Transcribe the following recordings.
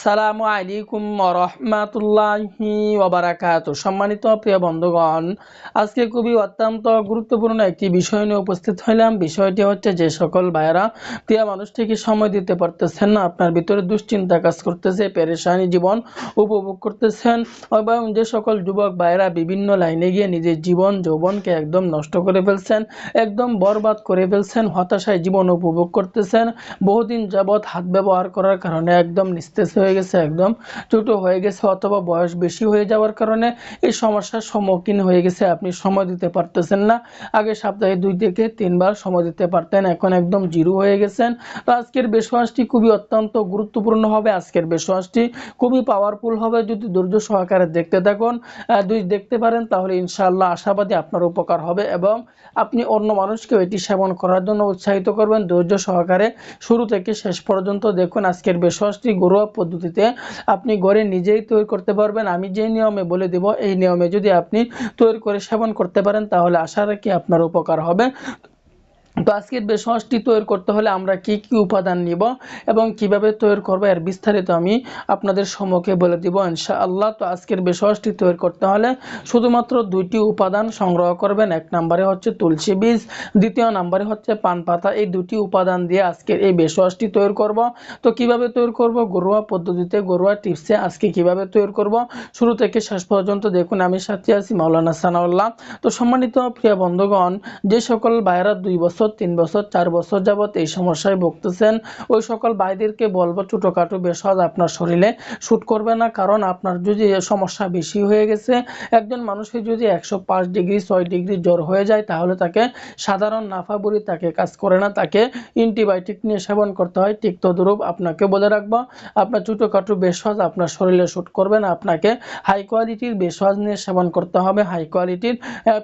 সালামু আলাইকুম রহমাতুল্লাহি ওবারাকাত সম্মানিত প্রিয় বন্ধুগণ, আজকে খুবই অত্যন্ত গুরুত্বপূর্ণ একটি বিষয় নিয়ে উপস্থিত হইলাম। বিষয়টি হচ্ছে যে সকল ভাইয়েরা প্রিয় মানুষটিকে সময় দিতে পারতেছেন না, আপনার ভিতরে দুশ্চিন্তা কাজ করতেছে, পেরেশানি জীবন উপভোগ করতেছেন এবং যে সকল যুবক ভাইয়েরা বিভিন্ন লাইনে গিয়ে নিজের জীবন, যৌবনকে একদম নষ্ট করে ফেলছেন, একদম বরবাদ করে ফেলছেন, হতাশায় জীবন উপভোগ করতেছেন, বহুদিন যাবৎ হাত ব্যবহার করার কারণে একদম নিস্তেজ হয়ে গেছে একদম। ছোট হয়ে গেছে অথবা বয়স বেশি হয়ে যাওয়ার কারণে এই সমস্যার সম্মুখীন হয়ে গেছে। আপনি সময় দিতে পারতেছেন না। আগে সপ্তাহে দুই থেকে তিনবার সময় দিতে পারতেন। এখন একদম জিরো হয়ে গেছেন। তো আজকের বেশওয়াসটি খুবই অত্যন্ত গুরুত্বপূর্ণ হবে। আজকের বেশওয়াসটি খুবই পাওয়ারফুল হবে। যদি ধৈর্য সহকারে দেখতে থাকুন দুই দেখতে পারেন, তাহলে ইনশাআল্লাহ আশাবাদী আপনার উপকার হবে এবং আপনি অন্য মানুষকেও এটি সেবন করার জন্য উৎসাহিত করবেন। ধৈর্য সহকারে শুরু থেকে শেষ পর্যন্ত দেখুন আজকের বেশওয়াসটি ঘরোয়া পদ্ধতিতে আপনি ঘরে নিজেই তৈরি করতে পারবেন। আমি যে নিয়মে বলে দেব, এই নিয়মে যদি আপনি তৈরি করে সেবন করতে পারেন, তাহলে আশা রাখি আপনার উপকার হবে। তো আজকের বেসমাসটি তৈরি করতে হলে আমরা কি কি উপাদান নিব এবং কীভাবে তৈরি করব এর বিস্তারিত আমি আপনাদের সম্মুখে বলে দিব ইনশাআল্লাহ। তো আজকের বেসমাসটি তৈরি করতে হলে শুধুমাত্র দুইটি উপাদান সংগ্রহ করবেন। এক নম্বরে হচ্ছে তুলসী বীজ, দ্বিতীয় নম্বরে হচ্ছে পান পাতা। এই দুটি উপাদান দিয়ে আজকের এই বেসমাসটি তৈরি করব। তো কীভাবে তৈরি করব? ঘরোয়া পদ্ধতিতে ঘরোয়া টিপসে আজকে কীভাবে তৈরি করব? শুরু থেকে শেষ পর্যন্ত দেখুন আমি সাথে আছি মাওলানা সানাউল্লাহ। তো সম্মানিত প্রিয় বন্ধুগণ, যে সকল ভাইয়েরা দুই বছর তিন বছর, চার বছর যাবত এই সমস্যায় ভুগতেছেন। ওই সকল ভাইদেরকে বলব, ছোটোখাটো বেসজ আপনার শরীরে শ্যুট করবে না, কারণ আপনার যদি সমস্যা বেশি হয়ে গেছে, একজন মানুষের যদি একশো পাঁচ ডিগ্রি, ছয় ডিগ্রি জ্বর হয়ে যায়, তাহলে তাকে সাধারণ নাফাবুরি তাকে কাজ করে না, তাকে অ্যান্টিবায়োটিক নিয়ে সেবন করতে হয়। ঠিক তদ্রূপ আপনাকে বলে রাখব, আপনার ছোটোখাটো বেসজ আপনার শরীরে শ্যুট করবে না, আপনাকে হাই কোয়ালিটির বেসজ নিয়ে সেবন করতে হবে। হাই কোয়ালিটির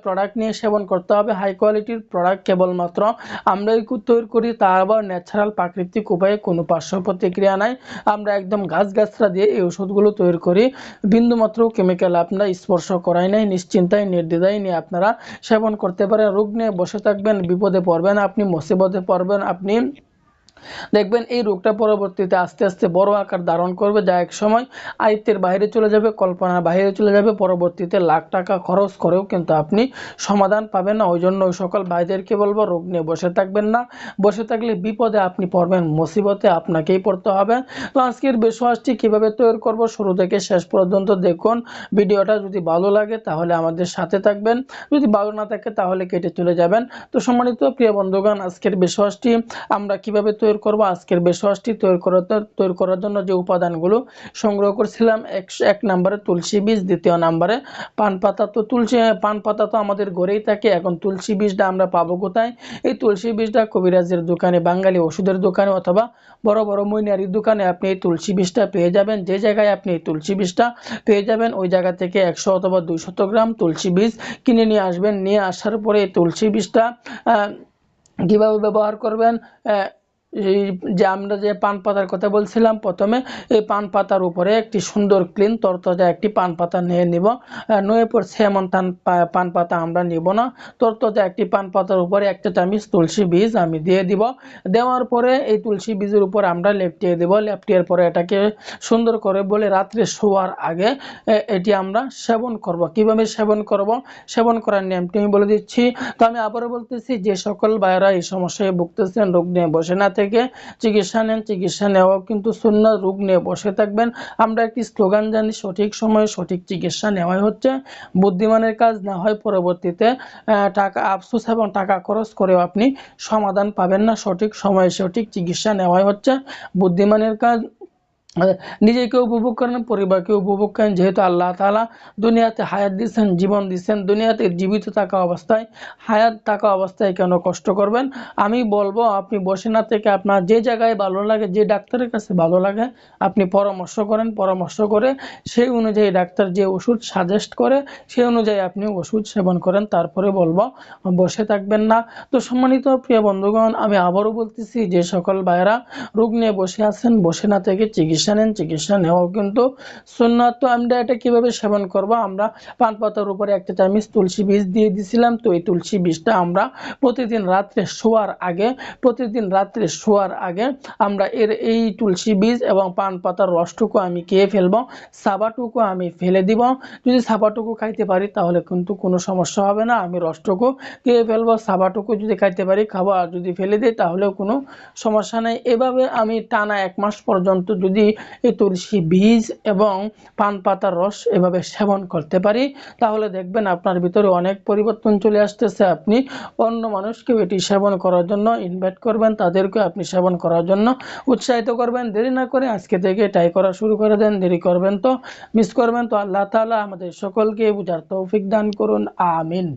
প্রোডাক্ট নিয়ে সেবন করতে হবে। হাই কোয়ালিটির প্রোডাক্ট কেবলমাত্র আমরাই কু- তৈরি করি, তা আবার ন্যাচারাল প্রাকৃতিক উপায়ে কোনো পার্শ্ব প্রতিক্রিয়া নাই। আমরা একদম গাছগাছরা দিয়ে এই ওষুধগুলো তৈরি করি। বিন্দুমাত্র কেমিক্যাল আপনারা স্পর্শ করাই নাই, নিশ্চিন্তায়, নির্দ্বিধায় নিয়ে আপনারা সেবন করতে পারেন। রোগ নিয়ে বসে থাকবেন, বিপদে পড়বেন, আপনি মুসিবতে পড়বেন, আপনি দেখবেন এই রোগটা পরবর্তীতে আস্তে আস্তে বড় আকার ধারণ করবে, যা এক সময় আয়ত্তের বাইরে চলে যাবে, কল্পনার বাইরে চলে যাবে, পরবর্তীতে লাখ টাকা খরচ করেও কিন্তু আপনি সমাধান পাবেন না। ওই জন্য সকল ভাইদেরকে বলব, রোগ নিয়ে বসে থাকবেন না। বসে থাকলে বিপদে আপনি পড়বেন, মুসিবতে আপনাকেই পড়তে হবে। তো আজকের বেসওয়াসটি কীভাবে তৈরি করব শুরু থেকে শেষ পর্যন্ত দেখুন। ভিডিওটা যদি ভালো লাগে তাহলে আমাদের সাথে থাকবেন। যদি ভালো না থাকে তাহলে কেটে চলে যাবেন। তো সম্মানিত প্রিয় বন্ধুগণ, আজকের বেসওয়াসটি আমরা কীভাবে তৈরি করব, আজকের বেসওয়াসটি তৈরি করাতে তৈরি করার জন্য যে উপাদানগুলো সংগ্রহ করছিলাম, এক নম্বরে তুলসী বীজ, দ্বিতীয় নম্বরে পান পাতা। তো তুলসী, পান পাতা তো আমাদের ঘরেই থাকে, এখন তুলসী বীজটা আমরা পাবো কোথায়? এই তুলসী বীজটা কবিরাজের দোকানে, বাঙালি ওষুধের দোকানে অথবা বড় বড় মইনারির দোকানে আপনি এই তুলসী বীজটা পেয়ে যাবেন। যে জায়গায় আপনি এই তুলসী বীজটা পেয়ে যাবেন, ওই জায়গা থেকে একশো অথবা দুইশত গ্রাম তুলসী বীজ কিনে নিয়ে আসবেন। নিয়ে আসার পরে এই তুলসী বীজটা কীভাবে ব্যবহার করবেন? এই যে আমরা যে পান পাতার কথা বলছিলাম, প্রথমে এই পান পাতার উপরে একটি সুন্দর ক্লিন তরতাজা একটি পান পাতা নিয়ে নিব। নয়ে পড়ছে এমন পান পাতা আমরা নিব না। তরতাজা একটি পান পাতার উপরে একটা চামিচ তুলসী বীজ আমি দিয়ে দিব। দেওয়ার পরে এই তুলসী বীজের উপর আমরা লেপটিয়ে দেব। লেপটিয়ার পরে এটাকে সুন্দর করে বলে রাত্রে শোয়ার আগে এটি আমরা সেবন করব। কীভাবে সেবন করব? সেবন করার নিয়মটি আমি বলে দিচ্ছি। তো আমি আবারও বলতেছি, যে সকল ভাইয়েরা এই সমস্যায় ভুগতেছেন, রোগ নিয়ে বসে না থেকে চিকিৎসা নেন, চিকিৎসা নেওয়াও কিন্তু শূন্য রোগ নিয়ে বসে থাকবেন। আমরা একটি স্লোগান জানি, সঠিক সময়ে সঠিক চিকিৎসা নেওয়াই হচ্ছে। বুদ্ধিমানের কাজ না হয় পরবর্তীতে টাকা আফসোস এবং টাকা খরচ করেও আপনি সমাধান পাবেন না। সঠিক সময়ে সঠিক চিকিৎসা নেওয়াই হচ্ছে। বুদ্ধিমানের কাজ নিজেকে উপভোগ করেন, পরিবারকে উপভোগ করেন। যেহেতু আল্লাহ তালা দুনিয়াতে হায়াত দিচ্ছেন, জীবন দিচ্ছেন, দুনিয়াতে জীবিত থাকা অবস্থায়, হায়াত থাকা অবস্থায় কেন কষ্ট করবেন? আমি বলব, আপনি বসে না থেকে আপনার যে জায়গায় ভালো লাগে, যে ডাক্তারের কাছে ভালো লাগে, আপনি পরামর্শ করেন, পরামর্শ করে সেই অনুযায়ী ডাক্তার যে ওষুধ সাজেস্ট করে, সেই অনুযায়ী আপনি ওষুধ সেবন করেন। তারপরে বলব, বসে থাকবেন না। তো সম্মানিত প্রিয় বন্ধুগণ, আমি আবারও বলতেছি, যে সকল ভাইয়েরা রোগ নিয়ে বসে আছেন, বসে না থেকে চিকিৎসা চিকিৎসা নেন চিকিৎসা নেওয়াও কিন্তু সুন্নাত। তো আমরা এটা কীভাবে সেবন করব? আমরা পান পাতার উপরে একটা চামচ তুলসী বীজ দিয়ে দিছিলাম। তো এই তুলসী বীজটা আমরা প্রতিদিন রাত্রে শোয়ার আগে, প্রতিদিন রাত্রে শোয়ার আগে আমরা এর এই তুলসী বীজ এবং পান পাতার রসটুকু আমি খেয়ে ফেলব, সাবাটুকু আমি ফেলে দিব। যদি সাবাটুকু খাইতে পারি তাহলে কিন্তু কোনো সমস্যা হবে না। আমি রসটুকু খেয়ে ফেলব, সাবাটুকু যদি খাইতে পারি খাব, আর যদি ফেলে দিই তাহলেও কোনো সমস্যা নেই। এভাবে আমি টানা এক মাস পর্যন্ত যদি এই তুলসী বীজ এবং পান পাতার রস এভাবে সেবন করতে পারি। তাহলে দেখবেন আপনার ভিতরে অনেক পরিবর্তন চলে আসতেছে। আপনি অন্য মানুষকেও এটি সেবন করার জন্য ইনভাইট করবেন তাদেরকে আপনি সেবন করার জন্য উৎসাহিত করবেন। দেরি না করে আজকে থেকে এটাই করা শুরু করে দেন, দেরি করবেন তো মিস করবেন তো। আল্লাহ তালা আমাদের সকলকে বুঝার তৌফিক দান করুন, আমিন।